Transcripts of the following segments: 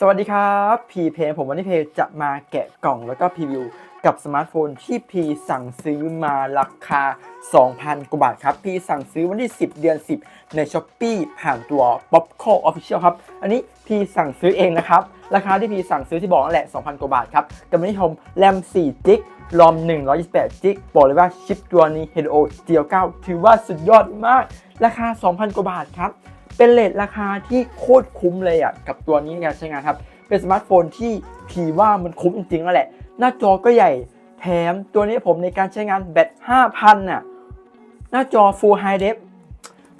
สวัสดีครับพีเพผมวันนี้เพจะมาแกะกล่องแล้วก็พรีวิว กับสมาร์ทโฟนที่พีสั่งซื้อมาราคา 2,000 กว่าบาทครับ พีสั่งซื้อวันที่ 10 เดือน 10 ใน s h อ p e e ผ่านตัว Popco Official ครับ อันนี้พีสั่งซื้อเองนะครับ ราคาที่พีสั่งซื้อที่บอกนั่นแหละ 2,000 กว่าบาทครับกับวันนี้ผมแรม4จิกรอม 128จิกบอกเลยว่าชิปตัวนี้ Helio G9 ถือว่าสุดยอดมาก ราคา 2,000 กว่าบาทครับ เป็นเลทราคาที่โคตรคุ้มเลยอะกับตัวนี้ในการใช้งานครับ เป็นสมาร์ทโฟนที่พีว่ามันคุ้มจริงๆแล้วแหละ หน้าจอก็ใหญ่แถมตัวนี้ผมในการใช้งานแบต 5,000น่ะหน้าจอ Full High Def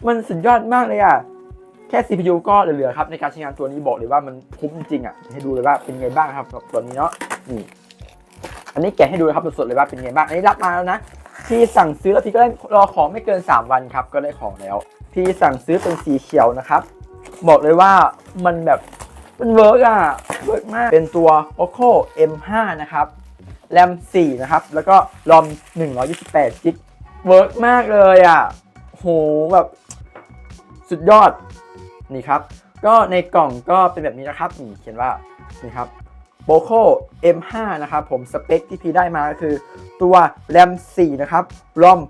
มันสุดยอดมากเลยอะ แค่ CPU ก็เหลือๆครับ ในการใช้งานตัวนี้บอกเลยว่ามันคุ้มจริงอะ ให้ดูเลยว่าเป็นไงบ้างครับตัวนี้เนาะนี่อันนี้แกะให้ดูนะครับสดๆเลยว่าเป็นไงบ้าง อันนี้รับมาแล้วนะพี่สั่งซื้อแล้วพี่ก็ได้รอของไม่เกิน 3 วันครับ ก็ได้ของแล้ว พี่สั่งซื้อเป็นสีเขียวนะครับ บอกเลยว่ามันแบบมันเวิร์กอะเวิร์กมาก เป็นตัว Oppo M5 นะครับแรม4นะครับ แล้วก็รอม128จิกเวิร์กมากเลยอะโหแบบสุดยอดนี่ครับ ก็ในกล่องก็เป็นแบบนี้นะครับนี่เขียนว่านี่ครับ Poco M5 นะครับผมสเปคที่พี่ได้มาก็คือตัว RAM 4 นะครับ ROM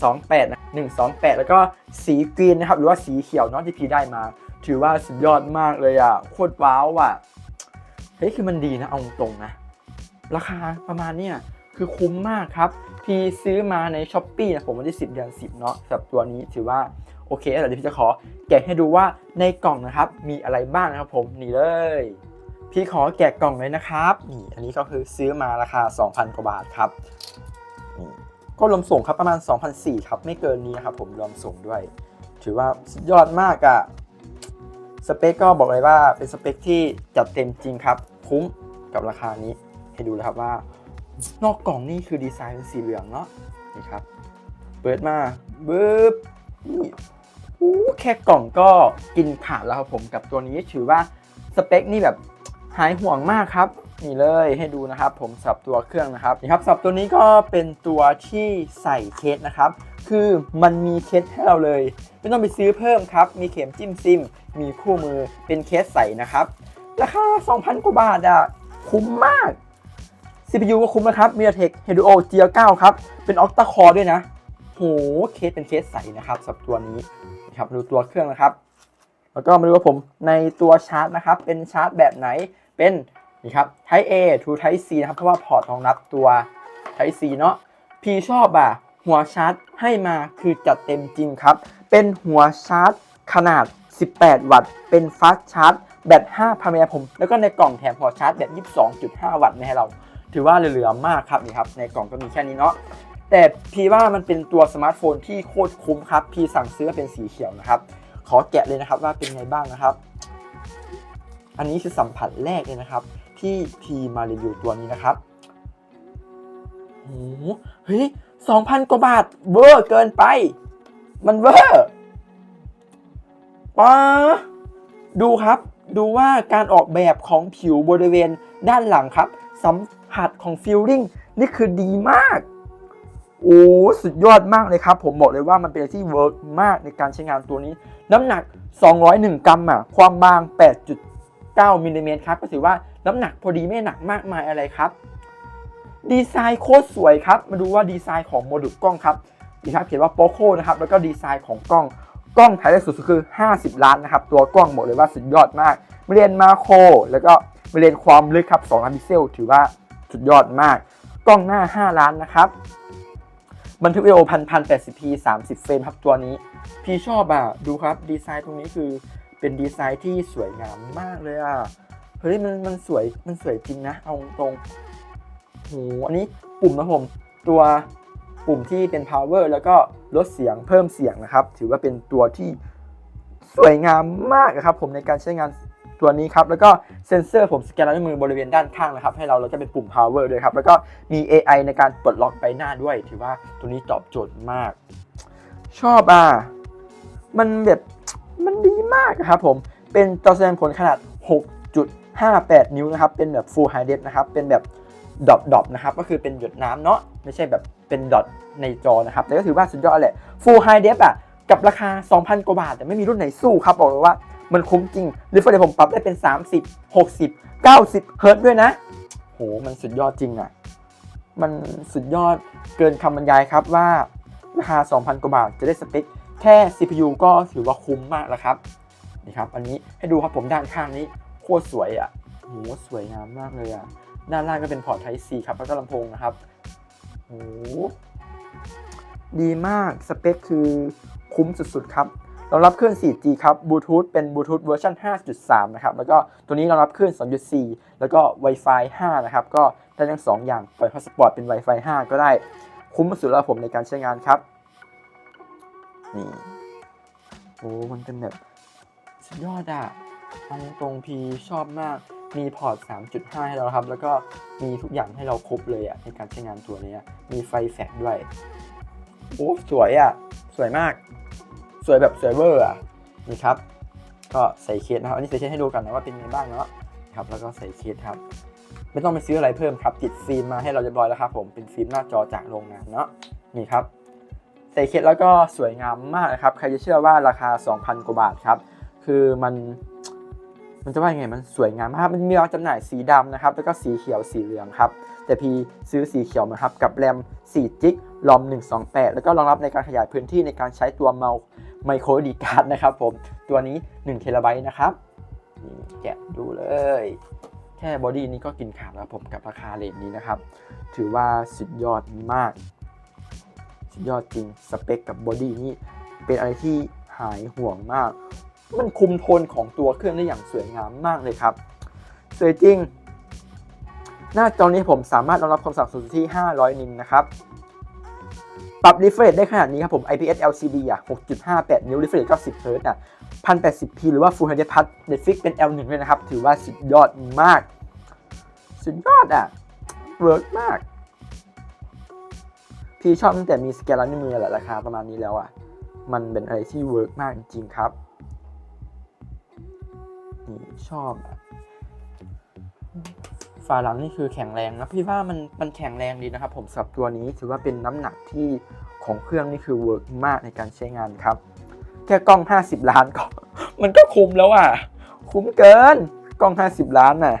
128นะ128 แล้วก็สีกรีนนะครับ หรือว่าสีเขียวเนาะที่พี่ได้มา ถือว่าสุดยอดมากเลยอะ โคตรว้าวอะ เฮ้ย คือมันดีนะ เอาตรงนะ ราคาประมาณเนี้ยคือคุ้มมากครับ พี่ซื้อมาใน s h อ p e e นะผมวันที่ 10 เดือน 10 เนาะสำหรับตัวนี้ถือว่าโอเคแล้วเดี๋ยวพี่จะขอแกะให้ดูว่าในกล่องนะครับ มีอะไรบ้างนะครับผมนี่เลย พี่ขอแกะกล่องเลยนะครับนี่อันนี้ก็คือซื้อมาราคา 2,000 กว่าบาทครับนี่ก็รวมส่งครับประมาณ2,400ครับ ไม่เกินนี้ครับผมรวมส่งด้วย ถือว่ายอดมากอะสเปคก็บอกเลยว่าเป็นสเปคที่จัดเต็มจริงครับ คุ้มกับราคานี้ให้ดูเลยครับว่า นอกกล่องนี่คือดีไซน์เป็นสีเหลืองเนาะนี่ครับเปิดมาบึ๊บนี่อู้แค่กล่องก็กินขาดแล้วครับผมกับตัวนี้ถือว่าสเปคนี่แบบ หายห่วงมากครับนี่เลยให้ดูนะครับ ผมสับตัวเครื่องนะครับนี่ครับสับตัวนี้ก็เป็นตัวที่ใส่เคสนะครับ คือมันมีเคสให้เราเลย ไม่ต้องไปซื้อเพิ่มครับ มีเข็มจิ้มซิม มีคู่มือเป็นเคสใส่นะครับราคา 2,000 กว่าบาทอะคุ้มมาก CPU ก็คุ้มนะครับ MediaTek Helio G9 ครับ เป็น Octa Core ด้วยนะ โห เคสเป็นเคสใสนะครับสำหรับตัวนี้นะครับดูตัวเครื่องนะครับ แล้วก็มาดูว่าผมในตัวชาร์จนะครับ เป็นชาร์จแบบไหน เป็นนี่ครับ Type A to Type C นะครับ เพราะว่าพอร์ตรองรับตัว Type C เนาะพี่ชอบอะ หัวชาร์จให้มาคือจัดเต็มจริงครับ เป็นหัวชาร์จขนาด 18 วัตต์ เป็นฟาสชาร์จแบต5พันมิลลิแอมป์ผมแล้วก็ในกล่องแถมพอร์ตชาร์จแบบ22.5 วัตต์มาให้เรา ถือว่าเหลือๆมากครับนี่ครับ ในกล่องก็มีแค่นี้เนาะ แต่พี่ว่ามันเป็นตัวสมาร์ทโฟนที่โคตรคุ้มครับ พี่สั่งซื้อเป็นสีเขียวนะครับ ขอแกะเลยนะครับว่าเป็นไงบ้างนะครับ อันนี้คือสัมผัสแรกเลยนะครับ ที่พีมารีวิวตัวนี้นะครับโอ้โหเฮ้ยสองพันกว่าบาทเวอร์เกินไป มันเวอร์ป้าดูครับ ดูว่าการออกแบบของผิวบริเวณด้านหลังครับ สัมผัสของฟิลลิ่งนี่คือดีมาก โอ้สุดยอดมากเลยครับ ผมบอกเลยว่ามันเป็นอะไรที่เวิร์กมากในการใช้งานตัวนี้ น้ำหนัก 201 กรัมอะ ความบาง 9มิลลิเมตรครับก็ถือว่าน้ำหนักพอดีไม่หนักมากมายอะไรครับ ดีไซน์โคตรสวยครับ มาดูว่าดีไซน์ของโมดูลกล้องครับดีครับเขียนว่าโปโคนะครับแล้วก็ดีไซน์ของกล้องกล้องถ่ายได้สุดคือ 50 ล้านนะครับ ตัวกล้องบอกเลยว่าสุดยอดมากเรียนมาโคแล้วก็เรียนความลึกครับ2ล้านพิกเซลถือว่าสุดยอดมาก กล้องหน้า 5 ล้านนะครับบันทึกวิดีโอพันพันแปดสิบพีสามสิบเฟรมครับตัวนี้ พี่ชอบอะดูครับ ดีไซน์ตรงนี้คือ เป็นดีไซน์ที่สวยงามมากเลยอะ เฮ้ยมันมันสวยมันสวยจริงนะ เอาตรงโหอันนี้ปุ่มนะผมตัวปุ่มที่เป็น power แล้วก็ลดเสียงเพิ่มเสียงนะครับ ถือว่าเป็นตัวที่สวยงามมากนะครับ ผมในการใช้งานตัวนี้ครับ แล้วก็เซ็นเซอร์ผมสแกนลายนิ้วมือบริเวณด้านข้างนะครับ ให้เราแล้วก็เป็นปุ่ม power ด้วยครับ แล้วก็มี AI ในการปลดล็อกใบหน้าด้วย ถือว่าตัวนี้ตอบโจทย์มาก ชอบอะ มันแบบ มันดีมากครับผม เป็นจอแสดงผลขนาด 6.58 นิ้วนะครับ เป็นแบบ Full High Def นะครับ เป็นแบบดอทดอทนะครับ ก็คือเป็นหยดน้ำเนาะ ไม่ใช่แบบเป็นดอทในจอนะครับ แต่ก็ถือว่าสุดยอดแหละ Full High Def อะกับราคา 2,000 กว่าบาท แต่ไม่มีรุ่นไหนสู้ครับ บอกเลยว่ามันคุ้มจริงหรือไฟเดผมปรับได้เป็น 30 60 90 เฮิร์ตซ์ด้วยนะ โห มันสุดยอดจริงอะ่ะมันสุดยอดเกินคำบรรยายครับว่าราคา 2,000 กว่าบาทจะได้สเปค ค่ CPU ก็ถือว่าคุ้มมากแล้วครับนี่ครับ อันนี้ให้ดูครับผมด้านข้างนี้โคตรสวยอะ่ะโหสวยงามมากเลยอะ่ะด้านล่างก็เป็นพอร์ต Type C ครับแล้วก็ลำโพงนะครับโหดีมากสเปคคือคุ้มสุดๆครับรองรับครื่อง 4G ครับบลูทูธเป็นบลูทูธเวอร์ชัน5.3 นะครับ แล้วก็ตัวนี้รองรับครื่อง2.4 แล้วก็ Wi-Fi 5 นะครับ ก็ได้ทั้ง 2 อย่างปล่อยฮอตสปอตเป็น Wi-Fi 5 ก็ได้ คุ้มสุดแล้วผมในการใช้งานครับ นี่โอ้มันเป็นแบบสุดยอดอะเอาตรงพีชอบมากมีพอร์ต 3.5 ให้เราครับ แล้วก็มีทุกอย่างให้เราครบเลยอะในการใช้งานตัวนี้มีไฟแฟลชด้วยโอ้สวยอะสวยมาก สวยแบบสวยเวอร์อะนี่ครับ ก็ใส่เคสนะครับอันนี้ใส่เคสให้ดูกันนะว่าเป็นไงบ้างเนาะครับแล้วก็ใส่เคสครับไม่ต้องไปซื้ออะไรเพิ่มครับติดฟิล์มมาให้เราเรียบร้อยแล้วครับผมเป็นฟิล์มหน้าจอจากโรงงานเนาะนี่ครับ ใส่เคสแล้วก็สวยงามมากนะครับ ใครจะเชื่อว่าราคา 2,000 กว่าบาทครับ คือมัน มันจะว่ายังไง มันสวยงามมาก มันมีวางจำหน่ายสีดำนะครับ แล้วก็สีเขียว สีเหลืองครับ แต่พีซื้อสีเขียวมาครับ กับแรม 4 จิกรอม 128 แล้วก็รองรับในการขยายพื้นที่ในการใช้ตัวเมาส์ไมโครดีการ์ดนะครับผม ตัวนี้1เทราไบต์นะครับ นี่แกะดูเลย แค่บอดี้นี้ก็กินขาดแล้วผมกับราคาเลนนี้นะครับ ถือว่าสุดยอดมาก สุดยอดจริง สเปคกับบอดี้นี้เป็นอะไรที่หายห่วงมาก มันคุมโทนของตัวเครื่องได้อย่างสวยงามมากเลยครับ สวยจริง หน้าจอนี้ผมสามารถรองรับความสั่งสูงสุดที่ 500 นิตนะครับ ปรับ refresh ได้ขนาดนี้ครับผม IPS LCD อะ 6.58 นิ้ว refresh 90 Hz อะ 1080p หรือว่า Full HD Plus Netflix เป็น L1 ด้วยนะครับ ถือว่าสุดยอดมาก สุดยอดอะ เวิร์กมาก พี่ชอบตั้งแต่มีสแกนลายนิ้วมือแหละราคาประมาณนี้แล้วอะ มันเป็นอะไรที่เวิร์กมากจริงครับนี่ชอบอะฝาหลังนี่คือแข็งแรงนะพี่ว่ามันมันแข็งแรงดีนะครับ ผมสำหรับตัวนี้ถือว่าเป็นน้ำหนักที่ของเครื่องนี่คือเวิร์กมากในการใช้งานครับ แค่กล้อง 50 ล้านก็มันก็คุ้มแล้วอะ คุ้มเกินกล้อง 50 ล้านน่ะ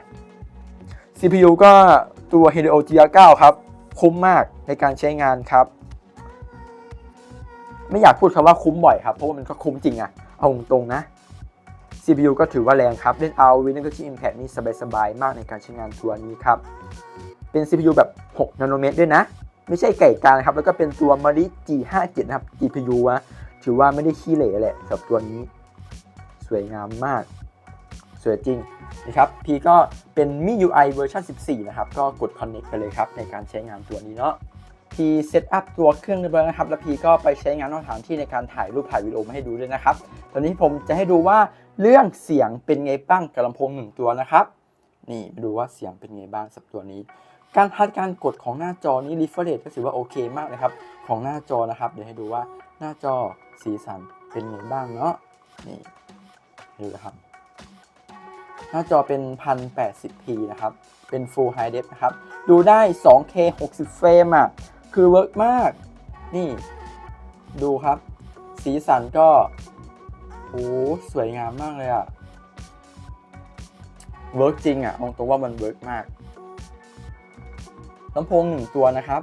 CPU ก็ตัว Helio G9 ครับ คุ้มมากในการใช้งานครับ ไม่อยากพูดคำว่าคุ้มบ่อยครับ เพราะว่ามันก็คุ้มจริงอะเอาตรงๆนะ CPU ก็ถือว่าแรงครับ เล่น ROV นั่นก็ที่ Impact นี่สบายๆ มากในการใช้งานตัวนี้ครับ เป็น CPU แบบ 6 นาโนเมตรด้วยนะ ไม่ใช่ไก่กลางครับ แล้วก็เป็นตัว Mali G57 นะครับ GPU นะถือว่าไม่ได้ขี้เหร่แหละสำหรับตัวนี้ สวยงามมาก สวยจริงนะครับพีก็เป็น MIUI เวอร์ชัน14 นะครับ ก็กด Connect ไปเลยครับ ในการใช้งานตัวนี้เนาะพีเซตอัพตัวเครื่องเรียบร้อยนะครับ แล้วพีก็ไปใช้งานนอกสถานที่ในการถ่ายรูปถ่ายวิดีโอมาให้ดูด้วยนะครับ ตอนนี้ผมจะให้ดูว่าเรื่องเสียงเป็นไงบ้างกับลำโพงหนึ่งตัวนะครับ นี่มาดูว่าเสียงเป็นไงบ้างสับตัวนี้ การทัดการกดของหน้าจอนี้ refresh ก็ถือว่าโอเคมากนะครับ ของหน้าจอนะครับ เดี๋ยวให้ดูว่าหน้าจอสีสันเป็นไงบ้างเนาะนี่ดูนะครับ หน้าจอเป็น 1080p นะครับ เป็น Full High Def นะครับ ดูได้ 2K 60 เฟรมอะ คือเวิร์กมาก นี่ ดูครับ สีสันก็โอ้สวยงามมากเลยอะ เวิร์กจริงอะเอาตรงว่ามันเวิร์กมาก ลำโพงหนึ่งตัวนะครับ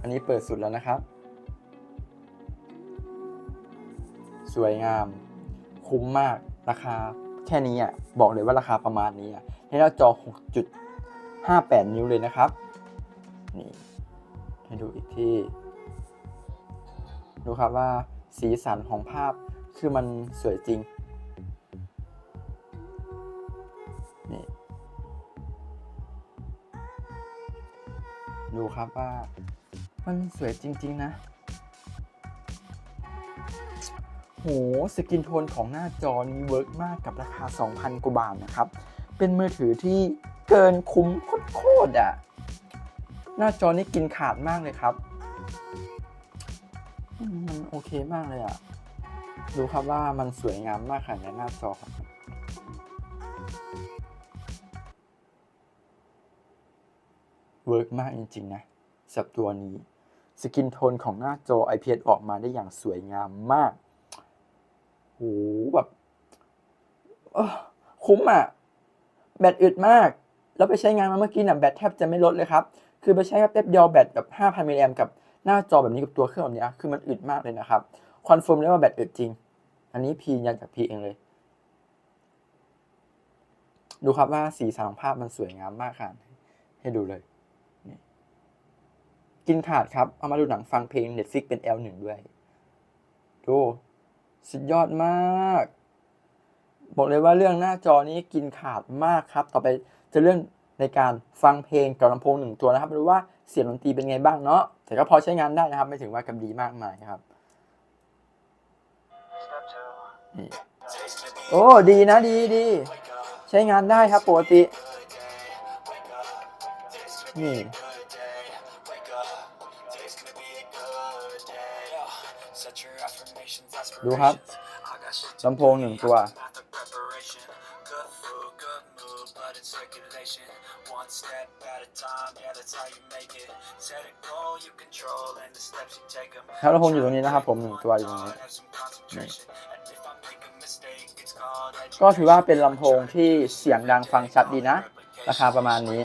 อันนี้เปิดสุดแล้วนะครับ สวยงาม คุ้มมากราคา แค่นี้อะบอกเลยว่าราคาประมาณนี้อะให้หน้าจอ 6.58 นิ้วเลยนะครับ นี่ให้ดูอีกที่ ดูครับว่าสีสันของภาพคือมันสวยจริง นี่ ดูครับว่ามันสวยจริง ๆ นะ หสกินโทนของหน้าจอนี้เวิร์กมากกับราคา 2,000 กว่าบาทนะครับ เป็นมือถือที่เกินคุ้มโคตรอะ หน้าจอนี้กินขาดมากเลยครับ มันโอเคมากเลยอะ ดูครับว่ามันสวยงามมากค่ะในหน้าจอของมันเวิร์กมากจริง ๆ นะสับตัวนี้ สกินโทนของหน้าจอ IPS ออกมาได้อย่างสวยงามมาก โหแบบคุ้มอะ แบตอึดมาก แล้วไปใช้งานมาเมื่อกี้น่ะแบตแทบจะไม่ลดเลยครับ คือไปใช้แป๊บเดียวแบตแบบ 5,000มิลลิแอมกับหน้าจอแบบนี้กับตัวเครื่องแบบนี้คือมันอึดมากเลยนะครับ คอนเฟิร์มได้ว่าแบตอึดจริง อันนี้พียันจากพีเองเลย ดูครับว่าสีสันของภาพมันสวยงามมากค่ะให้ดูเลยกินขาดครับ เอามาดูหนังฟังเพลง Netflix เป็น L1 ด้วย ดู สุดยอดมาก บอกเลยว่าเรื่องหน้าจอนี้กินขาดมากครับ ต่อไปจะเรื่องในการฟังเพลงกับลำโพงหนึ่งตัวนะครับไม่รู้ว่าเสียงดนตรีเป็นไงบ้างเนาะแต่ก็พอใช้งานได้นะครับ ไม่ถึงว่ากำดีมากมายครับนี่โอ้ดีนะดีดีใช้งานได้ครับปกตินี่ ดูครับลำโพงหนึ่งตัว ครับลำโพงอยู่ตรงนี้นะครับ ผมหนึ่งตัวอยู่ตรงนี้นก็ถือว่าเป็นลำโพงที่เสียงดังฟังชัดดีนะ ราคาประมาณนี้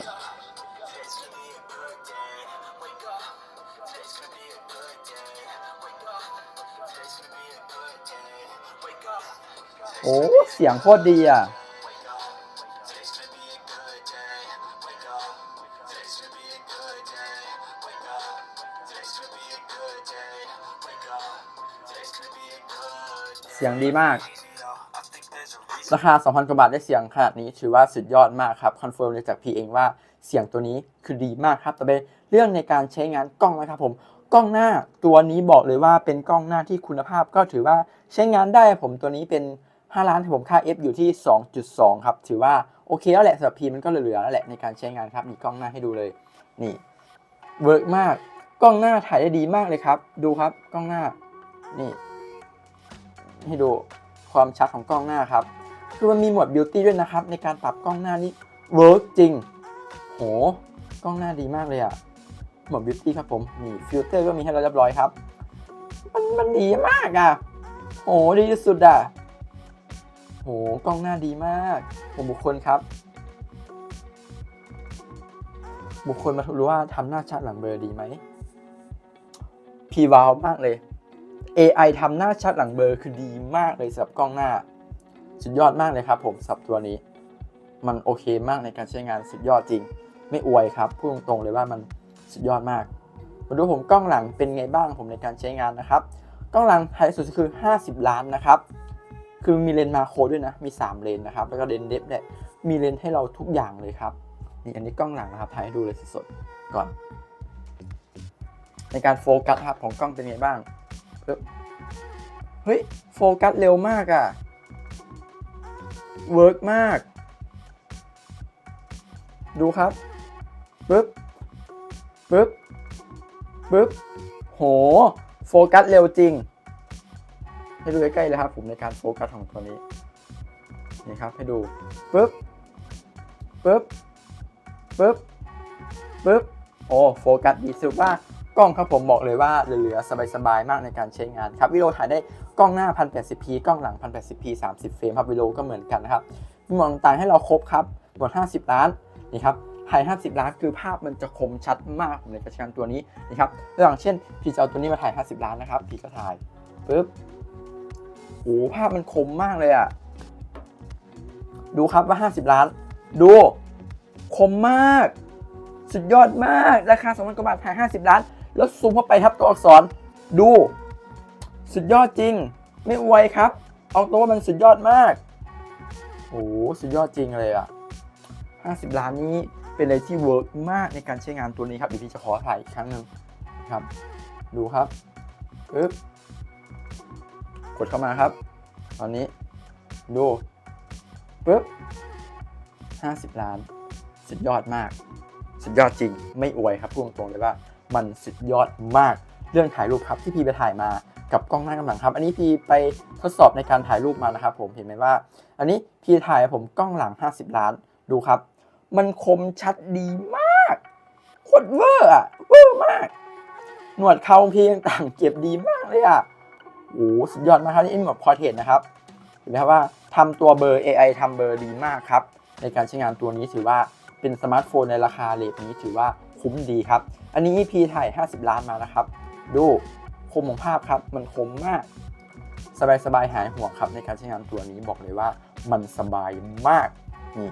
โอ้เสียงโคตรดีอะ เสียงดีมาก ราคา 2,000 กว่าบาทได้เสียงขนาดนี้ ถือว่าสุดยอดมากครับคอนเฟิร์มเลยจากพีเองว่าเสียงตัวนี้คือดีมากครับ แต่เป็นเรื่องในการใช้งานกล้องนะครับผม กล้องหน้าตัวนี้บอกเลยว่าเป็นกล้องหน้าที่คุณภาพก็ถือว่าใช้งานได้ผมตัวนี้เป็น 5 ล้านผมค่า F อยู่ที่ 2.2 ครับ ถือว่าโอเคแล้วแหละสำหรับพีมันก็เหลือๆแล้วแหละในการใช้งานครับมีกล้องหน้าให้ดูเลยนี่เวิร์กมากกล้องหน้าถ่ายได้ดีมากเลยครับ ดูครับกล้องหน้านี่ให้ดูความชัดของกล้องหน้าครับ คือมันมีโหมดบิวตี้ด้วยนะครับ ในการปรับกล้องหน้านี่เวิร์กจริง โห กล้องหน้าดีมากเลยอะ หมดบิวตี้ครับผมนี่ฟิลเตอร์ก็มีให้เราเรียบร้อยครับ มันมันดีมากอะโหดีที่สุดอะโหกล้องหน้าดีมากผมบุคคลครับ บุคคลมารู้ว่าทำหน้าชัดหลังเบลอดีไหมพีวาวมากเลย AI ทำหน้าชัดหลังเบอร์คือดีมากเลยสำหรับกล้องหน้า สุดยอดมากเลยครับ ผมสำหรับตัวนี้ มันโอเคมากในการใช้งานสุดยอดจริง ไม่อวยครับพูดตรงๆเลยว่ามัน สุดยอดมาก มาดูผมกล้องหลังเป็นไงบ้างผมในการใช้งานนะครับ กล้องหลังไฮสุดคือ 50 ล้านนะครับ คือมีเลนส์มาโคด้วยนะ มี 3 เลนส์นะครับ แล้วก็เลนส์เดฟเนี่ยมีเลนส์ให้เราทุกอย่างเลยครับ นี่อันนี้กล้องหลังนะครับถ่ายให้ดูเลยสดๆก่อน ในการโฟกัสครับของกล้องเป็นไงบ้าง เฮ้ยโฟกัสเร็วมากอะ่ะ เวิร์กมาก ดูครับปึ๊บ ปึ๊บปึ๊บโห โฟกัสเร็วจริง ให้ดูใกล้ๆเลยครับผมในการโฟกัสของตัวนี้ นี่ครับให้ดูปึ๊บปึ๊บปึ๊บปึ๊บโอ้โฟกัสดีสุดว่ากล้องครับผมบอกเลยว่าเหลือสบายๆ มากในการใช้งานครับวิดีโอถ่ายได้กล้องหน้า 1080p กล้องหลัง 1080p 30 เฟรมครับวิดีโอก็เหมือนกันนะครับมีหมดต่างให้เราครบครับหมด50 ล้านนี่ครับ ถ่าย50 ล้าน คือภาพมันจะคมชัดมากในการใช้งานตัวนี้นะครับอย่างเช่นพี่จะเอาตัวนี้มาถ่าย 50 ล้านนะครับพี่ก็ถ่ายปึ๊บโอ้ภาพมันคมมากเลยอะดูครับว่า 50 ล้าน ดู คมมาก สุดยอดมาก ราคา2,000กว่าบาทถ่าย 50 ล้าน แล้วซูมเข้าไปทับตัวอักษร ดู สุดยอดจริง ไม่อวยครับ เอาตัวว่ามันสุดยอดมาก โอ้สุดยอดจริงเลยอะ 50 ล้านนี้ เป็นอะไรที่เวิร์กมากในการใช้งานตัวนี้ครับเดี๋ยวพี่จะขอถ่ายอีกครั้งหนึ่งครับ ดูครับปึ๊บกดเข้ามาครับ ตอนนี้ดูปึ๊บ50 ล้าน สุดยอดมาก สุดยอดจริง ไม่อวยครับพูดตรงเลยว่ามันสุดยอดมาก เรื่องถ่ายรูปครับที่พี่ไปถ่ายมากับกล้องหน้ากำลังครับ อันนี้พี่ไปทดสอบในการถ่ายรูปมานะครับ ผมเห็นไหมว่า อันนี้พี่ถ่ายผมกล้องหลัง 50 ล้านดูครับ มันคมชัดดีมากโคตรเวอร์อะเวอร์มาก หนวดเขาพี่ต่างเก็บดีมากเลยอะโอ้สุดยอดมากครับนี่เป็นแบบพอเทรตนะครับเห็นไหมครับว่าทำตัวเบอร์ AI ทำเบอร์ดีมากครับ ในการใช้งานตัวนี้ถือว่าเป็นสมาร์ทโฟนในราคาเลทนี้ถือว่าคุ้มดีครับ อันนี้ EP ถ่าย 50 ล้านมานะครับ ดูคมของภาพครับ มันคมมาก สบายๆหายห่วงครับ ในการใช้งานตัวนี้บอกเลยว่ามันสบายมากนี่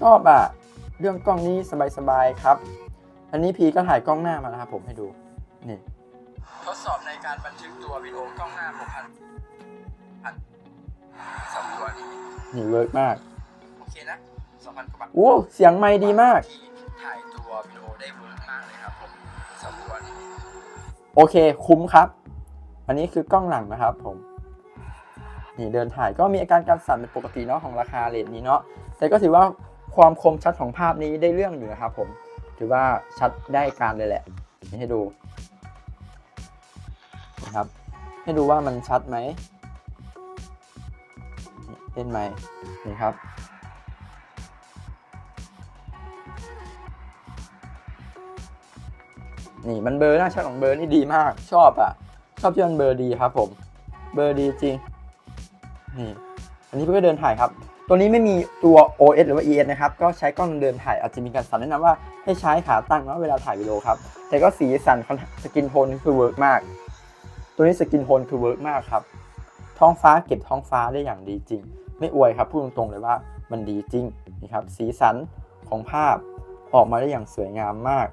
ชอบอะเรื่องกล้องนี้สบายๆครับ อันนี้พีก็ถ่ายกล้องหน้ามานะครับผมให้ดู นี่ ทดสอบในการบันทึกตัววิดีโอกล้องหน้าผมพันพันสองตัวนี้ นี่เวิร์กมาก โอเคนะสองพันกว่าบาทโอ้เสียงไม่ดีมาก ที่ถ่ายตัววิดีโอได้เวิร์กมากเลยครับผมสองตัวนี้ โอเคคุ้มครับ อันนี้คือกล้องหลังนะครับผมนี่เดินถ่ายก็มีอาการการสั่นเป็นปกติเนาะของราคาเลทนี้เนาะแต่ก็ถือว่า ความคมชัดของภาพนี้ได้เรื่องอยู่นะครับผมถือว่าชัดได้การเลยแหละนี่ให้ดูนะครับ ให้ดูว่ามันชัดไหมเล่นไหมนี่ครับนี่มันเบอร์หน้าชัดของเบอร์นี่ดีมาก ชอบอะ่ะ ชอบที่มันเบอร์ดีครับผม เบอร์ดีจริง นี่ อันนี้เพื่อเดินถ่ายครับ ตัวนี้ไม่มีตัว OS หรือว่า ES นะครับ ก็ใช้กล้องเดินถ่ายอาจจะมีการสั่นแนะนำว่าให้ใช้ขาตั้งเนาะเวลาถ่ายวิดีโอครับ แต่ก็สีสันสกินโทนคือเวิร์กมาก ตัวนี้สกินโทนคือเวิร์กมากครับ ท้องฟ้าเก็บท้องฟ้าได้อย่างดีจริง ไม่อวยครับพูดตรงๆเลยว่ามันดีจริงนี่ครับสีสันของภาพออกมาได้อย่างสวยงามมาก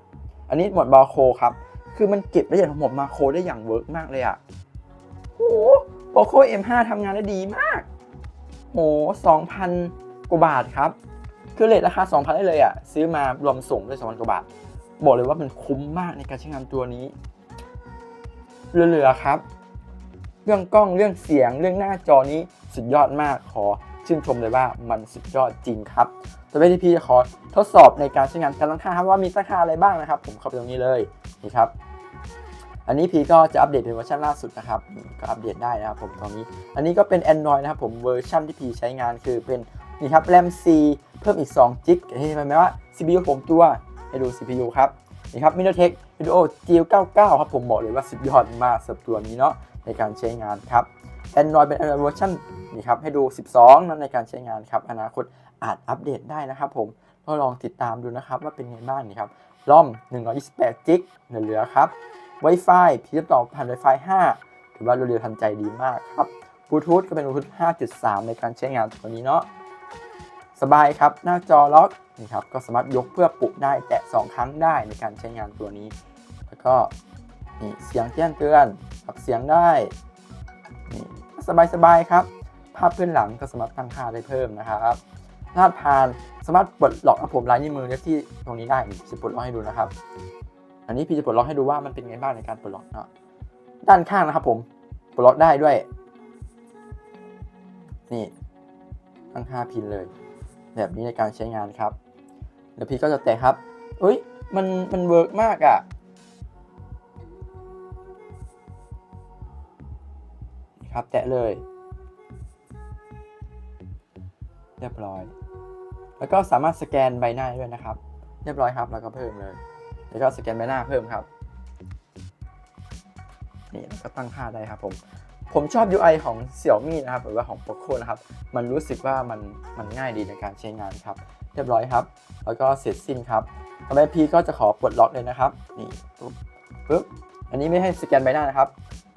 อันนี้หมดบาโคครับ คือมันเก็บได้อย่างหมดมาโคได้อย่างเวิร์กมากเลยอะโอ้โหบาโค M5 ทำงานได้ดีมาก โห2,000 กว่าบาทครับ คือเลทราคา 2,000 ได้เลยอะซื้อมารวมส่งด้วย2,000 กว่าบาท บอกเลยว่ามันคุ้มมากในการใช้งานตัวนี้ เหลือๆครับ เรื่องกล้องเรื่องเสียงเรื่องหน้าจอนี้สุดยอดมากขอชื่นชมเลยว่ามันสุดยอดจริงครับต่อไปที่พี่จะขอทดสอบในการใช้งานการตั้งค่าครับว่ามีตั้งค่าอะไรบ้างนะครับ ผมเข้าไปตรงนี้เลยนี่ครับ อันนี้พีก็จะอัปเดตเป็นเวอร์ชันล่าสุดนะครับ ก็อัปเดตได้นะครับผมตอนนี้ อันนี้ก็เป็น Android นะครับผมเวอร์ชันที่พีใช้งานคือเป็นนี่ครับ RAM C เพิ่มอีก2 g b เห็นไหมว่า CPU ผมตัวให้ดู CPU ครับนี่ครับ MediaTek Helio G99 ครับผมบอกเลยว่าสุดยอดมากสำหรับตัวนี้เนาะในการใช้งานครับ Android เป็น Android เวอร์ชันนี่ครับให้ดู 12นั้นในการใช้งานครับ อนาคตอาจอัปเดตได้นะครับผมก็ลองติดตามดูนะครับว่าเป็นไงบ้างนี่ครับรอม128 g b เหลือครับ Wi-Fi พีจะต่อผ่าน Wi-Fi 5 ถือว่าเร็วๆทันใจดีมากครับบลูทูธก็เป็นบลูทูธ5.3 ในการใช้งานตัวนี้เนาะสบายครับหน้าจอล็อกนี่ครับก็สามารถยกเพื่อปุกได้แตะ 2 ครั้งได้ในการใช้งานตัวนี้ แล้วก็นี่เสียงแจ้งเตือนปรับเสียงได้นี่สบายๆครับ ภาพพื้นหลังก็สามารถตั้งค่าได้เพิ่มนะครับรหัสผ่านสามารถปลดล็อกนะผมลายนิ้วมือได้ที่ตรงนี้ได้นี่จะปลดล็อกให้ดูนะครับ อันนี้พี่จะปลดล็อกให้ดูว่ามันเป็นไงบ้างในการปลดล็อกเนาะด้านข้างนะครับผมปลดล็อกได้ด้วย นี่ตั้งค่าพินเลย แบบนี้ในการใช้งานครับเดี๋ยวพี่ก็จะแตะครับเอ้ยมันมันเวิร์กมากอะ่ะครับแตะเลย เรียบร้อย แล้วก็สามารถสแกนใบหน้าได้ด้วยนะครับ เรียบร้อยครับแล้วก็เพิ่มเลย แล้วก็สแกนใบหน้าเพิ่มครับ นี่แล้วก็ตั้งค่าได้ครับผม ผมชอบ UI ของ Xiaomi นะครับ หรือว่าของ Poco นะครับ มันรู้สึกว่ามันมันง่ายดีในการใช้งานครับ เรียบร้อยครับ แล้วก็เสร็จสิ้นครับต่อไปพีก็จะขอปลดล็อกเลยนะครับ นี่ปุ๊บปุ๊บ อันนี้ไม่ให้สแกนใบหน้านะครับ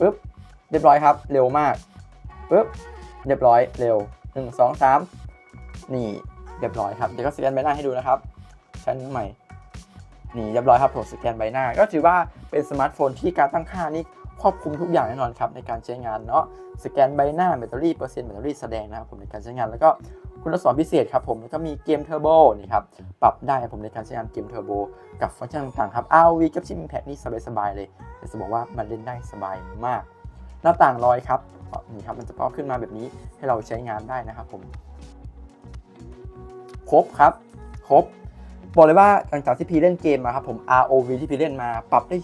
ปุ๊บ เรียบร้อยครับ เร็วมากปุ๊บ เรียบร้อย เร็ว 1 2 3 นี่ เรียบร้อยครับ เดี๋ยวก็สแกนใบหน้าให้ดูนะครับใช้นใหม่ นี่เรียบร้อยครับผมสแกนใบหน้า ก็ถือว่าเป็นสมาร์ทโฟนที่การตั้งค่านี่ครอบคลุมทุกอย่างแน่นอนครับในการใช้งานเนาะสแกนใบหน้าแบตเตอรี่เปอร์เซ็นต์แบตเตอรี่แสดงนะครับผมในการใช้งานแล้วก็คุณสมบัติพิเศษครับผมแล้วก็มีเกมเทอร์โบนี่ครับปรับได้ผมในการใช้งานเกมเทอร์โบกับฟังก์ชันต่างๆครับ ROV กับชิมแพ t นี่สบายๆเลยแต่จะบอกว่ามันเล่นได้สบายมาก หน้าต่างลอยครับนี่ครับมันจะป๊อปขึ้นมาแบบนี้ให้เราใช้งานได้นะครับผมครบครับครบ บอกเลยว่าหลังจากที่พีเล่นเกมมาครับผม ROV ที่พีเล่นมาปรับได้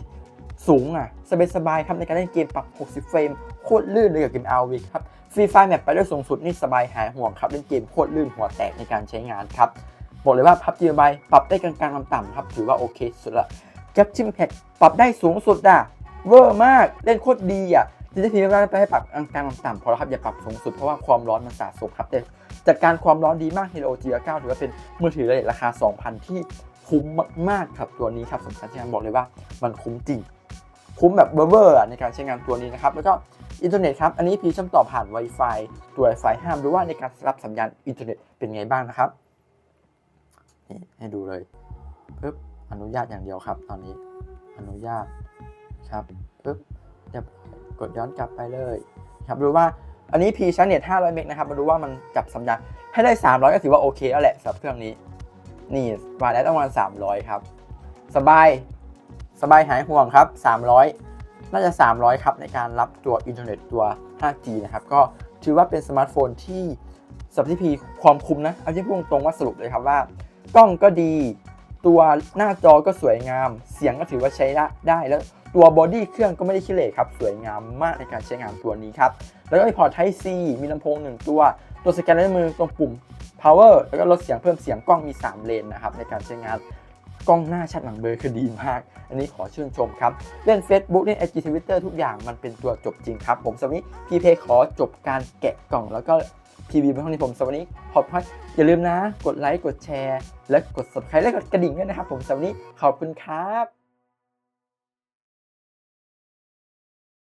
สูงอะสบายสบายๆครับในการเล่นเกมปรับ 60 เฟรมโคตรลื่นเลยกับเกม ROV ครับฟรีไฟแมปไปได้สูงสุดนี่สบายหายห่วงครับเล่นเกมโคตรลื่นหัวแตกในการใช้งานครับบอกเลยว่าพับจีบายปรับได้กลางๆต่ำๆครับถือว่าโอเคสุดละแคปชิมแพดปรับได้สูงสุดอะเวอร์มากเล่นโคตรดีอะที่จะพีไม่ได้ไปให้ปรับกลางๆต่ำๆพอแล้วครับอย่าปรับสูงสุดเพราะว่าความร้อนมันสะสมครับแต่ จัดการความร้อนดีมาก Helio G9 ถือว่าเป็นมือถือระดับราคา 2,000 ที่คุ้มมากๆครับตัวนี้ครับสำคัญที่งานบอกเลยว่ามันคุ้มจริง คุ้มแบบเบอร์ๆอะในการใช้งานตัวนี้นะครับ แล้วก็อินเทอร์เน็ตครับ อันนี้พีเชื่อมต่อผ่าน Wi-Fi ตัว Wi-Fi ห้ามดูว่าในการรับสัญญาณอินเทอร์เน็ตเป็นไงบ้างนะครับนี่ให้ดูเลยปึ๊บอนุญาตอย่างเดียวครับ ตอนนี้อนุญาตครับปึ๊บเรียบร้อยกดย้อนกลับไปเลย ครับดูว่า อันนี้พีชาร์เน็ต500 เมกนะครับ มาดูว่ามันจับสัญญาณให้ได้ 300 ก็ถือว่าโอเคแล้วแหละสำหรับเครื่องนี้ นี่มาได้ประมาณ300 ครับ สบาย สบายหายห่วงครับ 300 น่าจะ 300 ครับ ในการรับตัวอินเทอร์เน็ตตัว 5G นะครับ ก็ถือว่าเป็นสมาร์ทโฟนที่สำหรับที่พีความคุ้มนะ เอาที่พูดตรงๆว่าสรุปเลยครับว่ากล้องก็ดี ตัวหน้าจอก็สวยงาม เสียงก็ถือว่าใช้ได้แล้ว ตัวบอดี้เครื่องก็ไม่ได้ขี้เหร่ครับ สวยงามมากในการใช้งานตัวนี้ครับ แล้วก็มีพอร์ต Type C มีลำโพงหนึ่งตัว ตัวสแกนลายมือตรงปุ่ม power แล้วก็ลดเสียงเพิ่มเสียงกล้องมี 3 เลนนะครับในการใช้งานกล้องหน้าชัดหลังเบลอคือดีมาก อันนี้ขอชื่นชมครับ เล่น Facebook เล่น IG Twitter ทุกอย่างมันเป็นตัวจบจริงครับ ผมสวันนี้พีเพขอจบการแกะกล่อง แล้วก็พีวีเป็นห้องนี้ผมสวันนี้ขอบคุณอย่าลืมนะ กดไลค์กดแชร์ และกด subscribe และกดกระดิ่งด้วยนะครับ ผมสวันนี้ขอบคุณครับ